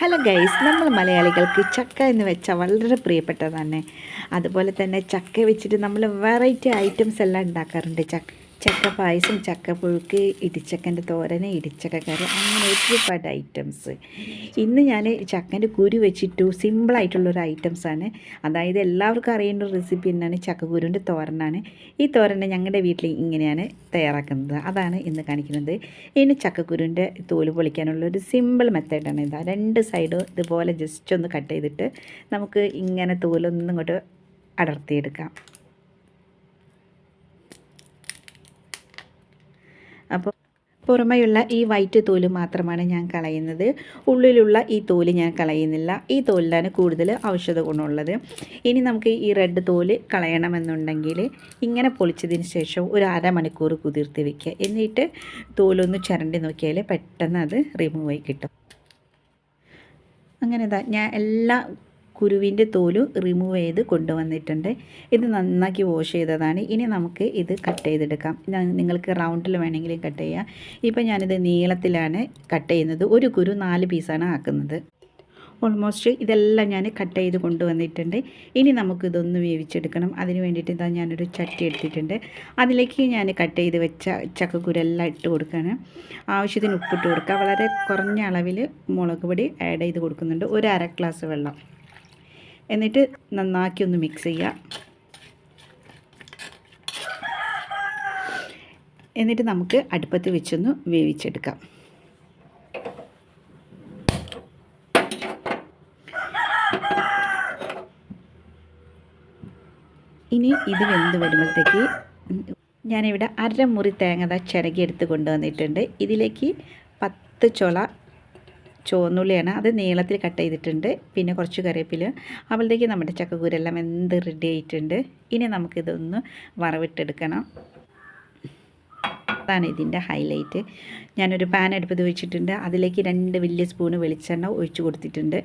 Hello guys നമ്മൾ മലയാളികൾക്ക് ചക്ക എന്ന് വെച്ചാൽ വളരെ പ്രിയപ്പെട്ടതാണ്. അതുപോലെ തന്നെ ചക്ക വെച്ചിട്ട് നമ്മൾ വെറൈറ്റി ഐറ്റംസ് എല്ലാം ഉണ്ടാക്കാറുണ്ട്. ചക്ക ചക്ക പായസം ചക്ക പുഴുക്ക് ഇടിച്ചക്കന്റെ തോരന് ഇടിച്ചക്ക കറി അങ്ങനെ ഒരുപാട് ഐറ്റംസ് ഇന്ന് ഞാൻ ചക്കന്റെ കുരു വെച്ചിട്ടു സിമ്പിളായിട്ടുള്ളൊരു ഐറ്റംസാണ് അതായത് എല്ലാവർക്കും അറിയേണ്ട റെസിപ്പി തന്നെയാണ് ചക്കക്കുരുവിന്റെ തോരനാണ്. ഈ തോരനെ ഞങ്ങളുടെ വീട്ടിൽ ഇങ്ങനെയാണ് തയ്യാറാക്കുന്നത്. അതാണ് ഇന്ന് കാണിക്കുന്നത്. ഇനി ചക്കക്കുരുവിന്റെ തോൽ പൊളിക്കാനുള്ള ഒരു സിമ്പിൾ മെത്തേഡാണ് ഇതാ. രണ്ട് സൈഡും ഇതുപോലെ ജസ്റ്റ് ഒന്ന് കട്ട് ചെയ്തിട്ട് നമുക്ക് ഇങ്ങനെ തോലൊന്നും ഇങ്ങോട്ട് അടർത്തിയെടുക്കാം. അപ്പോൾ പുറമെയുള്ള ഈ വൈറ്റ് തോൽ മാത്രമാണ് ഞാൻ കളയുന്നത്. ഉള്ളിലുള്ള ഈ തോൽ ഞാൻ കളയുന്നില്ല. ഈ തോലിലാണ് കൂടുതൽ ഔഷധ ഗുണമുള്ളത്. ഇനി നമുക്ക് ഈ റെഡ് തോൽ കളയണമെന്നുണ്ടെങ്കിൽ ഇങ്ങനെ പൊളിച്ചതിന് ശേഷം ഒരു അരമണിക്കൂർ കുതിർത്തി വെക്കുക. എന്നിട്ട് തോലൊന്ന് ചരണ്ടി നോക്കിയാൽ പെട്ടെന്ന് അത് റിമൂവ് ആയി കിട്ടും. അങ്ങനെ ഞാൻ എല്ലാ കുരുവിന്റെ തോൽ റിമൂവ് ചെയ്ത് കൊണ്ടുവന്നിട്ടുണ്ട്. ഇത് നന്നാക്കി വാഷ് ചെയ്തതാണ്. ഇനി നമുക്ക് ഇത് കട്ട് ചെയ്തെടുക്കാം. ഞാൻ- നിങ്ങൾക്ക് റൗണ്ടിൽ വേണമെങ്കിലും കട്ട് ചെയ്യാം. ഇപ്പം ഞാനിത് നീളത്തിലാണ് കട്ട് ചെയ്യുന്നത്. ഒരു കുരു നാല് പീസാണ് ആക്കുന്നത്. ഓൾമോസ്റ്റ് ഇതെല്ലാം ഞാൻ കട്ട് ചെയ്ത് കൊണ്ടുവന്നിട്ടുണ്ട്. ഇനി നമുക്കിതൊന്ന് വേവിച്ചെടുക്കണം. അതിന് വേണ്ടിയിട്ട് ഇതാ ഞാനൊരു ചട്ടി എടുത്തിട്ടുണ്ട്. അതിലേക്ക് ഞാൻ കട്ട് ചെയ്ത് വെച്ച ചക്കക്കുരെല്ലാം ഇട്ട് കൊടുക്കുകയാണ്. ആവശ്യത്തിന് ഉപ്പിട്ട് കൊടുക്കുക. വളരെ കുറഞ്ഞ അളവിൽ മുളക് പൊടി ആഡ് ചെയ്ത് കൊടുക്കുന്നുണ്ട്. ഒരു അര ഗ്ലാസ് വെള്ളം. എന്നിട്ട് നന്നാക്കി ഒന്ന് മിക്സ് ചെയ്യുക എന്നിട്ട് നമുക്ക് അടുപ്പത്ത് വെച്ചൊന്ന് വേവിച്ചെടുക്കാം. ഇനി ഇത് വെന്ത് വരുമ്പോഴത്തേക്ക് ഞാനിവിടെ അരമുറി തേങ്ങ ചിരകി എടുത്ത് കൊണ്ടുവന്നിട്ടുണ്ട്. ഇതിലേക്ക് പത്ത് ചുള ചുവന്നുള്ളിയാണ്. അത് നീളത്തിൽ കട്ട് ചെയ്തിട്ടുണ്ട്. പിന്നെ കുറച്ച് കറിവേപ്പില. അപ്പോഴത്തേക്ക് നമ്മുടെ ചക്കക്കൂരെല്ലാം എന്ത് റെഡി ആയിട്ടുണ്ട്. ഇനി നമുക്കിതൊന്ന് വറവിട്ടെടുക്കണം. അതാണ് ഇതിന്റെ ഹൈലൈറ്റ് ഞാനൊരു പാൻ അടുപ്പത്ത് വെച്ചിട്ടുണ്ട്. അതിലേക്ക് രണ്ട് വലിയ സ്പൂണ് വെളിച്ചെണ്ണ ഒഴിച്ചു കൊടുത്തിട്ടുണ്ട്.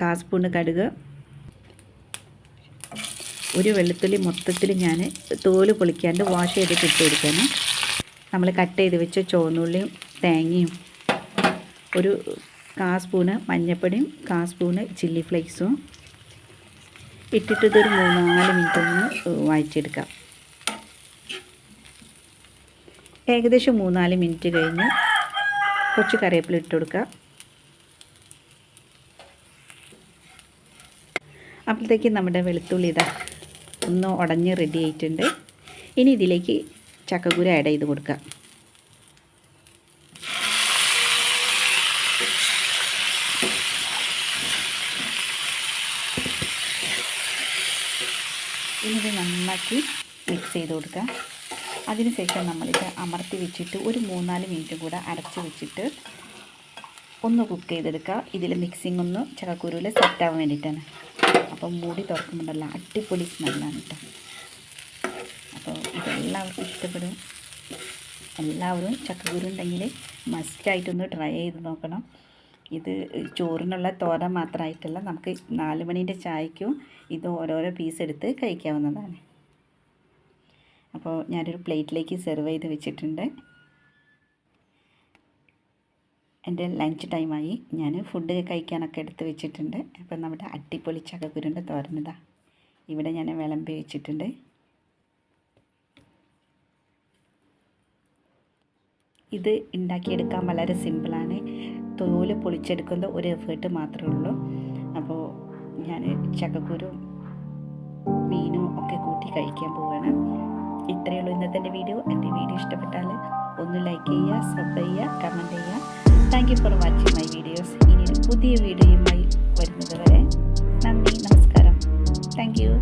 കാ സ്പൂണ് കടുക്. ഒരു വെളുത്തുള്ളി മൊത്തത്തിൽ ഞാൻ തോൽ പൊളിക്കാണ്ട് വാഷ് ചെയ്തിട്ട് ഇട്ട് കൊടുക്കണം. നമ്മൾ കട്ട് ചെയ്ത് വെച്ച ചുവന്നുള്ളിയും തേങ്ങയും ഒരു കാ സ്പൂണ് മഞ്ഞപ്പൊടിയും കാ സ്പൂണ് ചില്ലി ഫ്ലേക്സും. ഇട്ടിട്ട് ഇതൊരു മൂന്നാൽ മിനിറ്റ് ഒന്ന് വായിച്ചെടുക്കാം ഏകദേശം മൂന്നാൽ മിനിറ്റ് കഴിഞ്ഞ് കുറച്ച് കറിവേപ്പില ഇട്ട് കൊടുക്കുക അപ്പോഴത്തേക്ക് നമ്മുടെ വെളുത്തുള്ളി ഇതാ ഒന്ന് ഉടഞ്ഞ് റെഡി ആയിട്ടുണ്ട്. ഇനി ഇതിലേക്ക് ചക്കക്കുര ആഡ് ചെയ്ത് കൊടുക്കുക. ഇത് നന്നാക്കി മിക്സ് ചെയ്ത് കൊടുക്കുക. അതിനുശേഷം നമ്മളിത് അമർത്തി വെച്ചിട്ട് ഒരു മൂന്നാൽ മിനിറ്റ് കൂടെ അടച്ച് വെച്ചിട്ട് ഒന്ന് കുക്ക് ചെയ്തെടുക്കുക. ഇതിൽ മിക്സിംഗ് ഒന്ന് ചക്കക്കുരുവിൽ സെറ്റാവാൻ വേണ്ടിയിട്ടാണ്. അപ്പം മൂടി തുറക്കുമ്പോഴല്ല അടിപൊളി സ്മെല്ലാണ് കേട്ടോ അപ്പോൾ ഇതെല്ലാവർക്കും ഇഷ്ടപ്പെടും. എല്ലാവരും ചക്കക്കുരു ഉണ്ടെങ്കിൽ മസ്റ്റായിട്ടൊന്ന് ട്രൈ ചെയ്ത് നോക്കണം. ഇത് ചോറിനുള്ള തോര മാത്രമായിട്ടല്ല നമുക്ക് നാല് മണീന്റെ ചായക്കും ഇത് ഓരോരോ പീസ് എടുത്ത് കഴിക്കാവുന്നതാണ്. അപ്പോൾ ഞാനൊരു പ്ലേറ്റിലേക്ക് സെർവ് ചെയ്ത് വെച്ചിട്ടുണ്ട്. എന്റെ ലഞ്ച് ടൈമായി ഞാൻ ഫുഡ് കഴിക്കാനൊക്കെ എടുത്ത് വെച്ചിട്ടുണ്ട്. അപ്പം നമ്മുടെ അട്ടിപ്പൊളി ചക്കക്കുരുന്റെ തോരനിതാ ഇവിടെ ഞാൻ വിളമ്പി വെച്ചിട്ടുണ്ട്. ഇത് ഉണ്ടാക്കിയെടുക്കാൻ വളരെ സിമ്പിളാണ്. തോൽ പൊളിച്ചെടുക്കുന്ന ഒരു എഫേർട്ട് മാത്രമേ ഉള്ളൂ. അപ്പോൾ ഞാൻ ചക്കക്കുരും മീനും ഒക്കെ കൂട്ടി കഴിക്കാൻ പോവുകയാണ്. ഇത്രയേ ഉള്ളൂ ഇന്നത്തെ എന്റെ വീഡിയോ. എന്റെ വീഡിയോ ഇഷ്ടപ്പെട്ടാൽ ഒന്ന് ലൈക്ക് ചെയ്യുക സബ്സ്ക്രൈബ് ചെയ്യുക കമന്റ് ചെയ്യുക. Thank you for watching my videos ഇനി ഒരു പുതിയ വീഡിയോയുമായി വരുന്നത് വരെ നന്ദി നമസ്കാരം. Thank you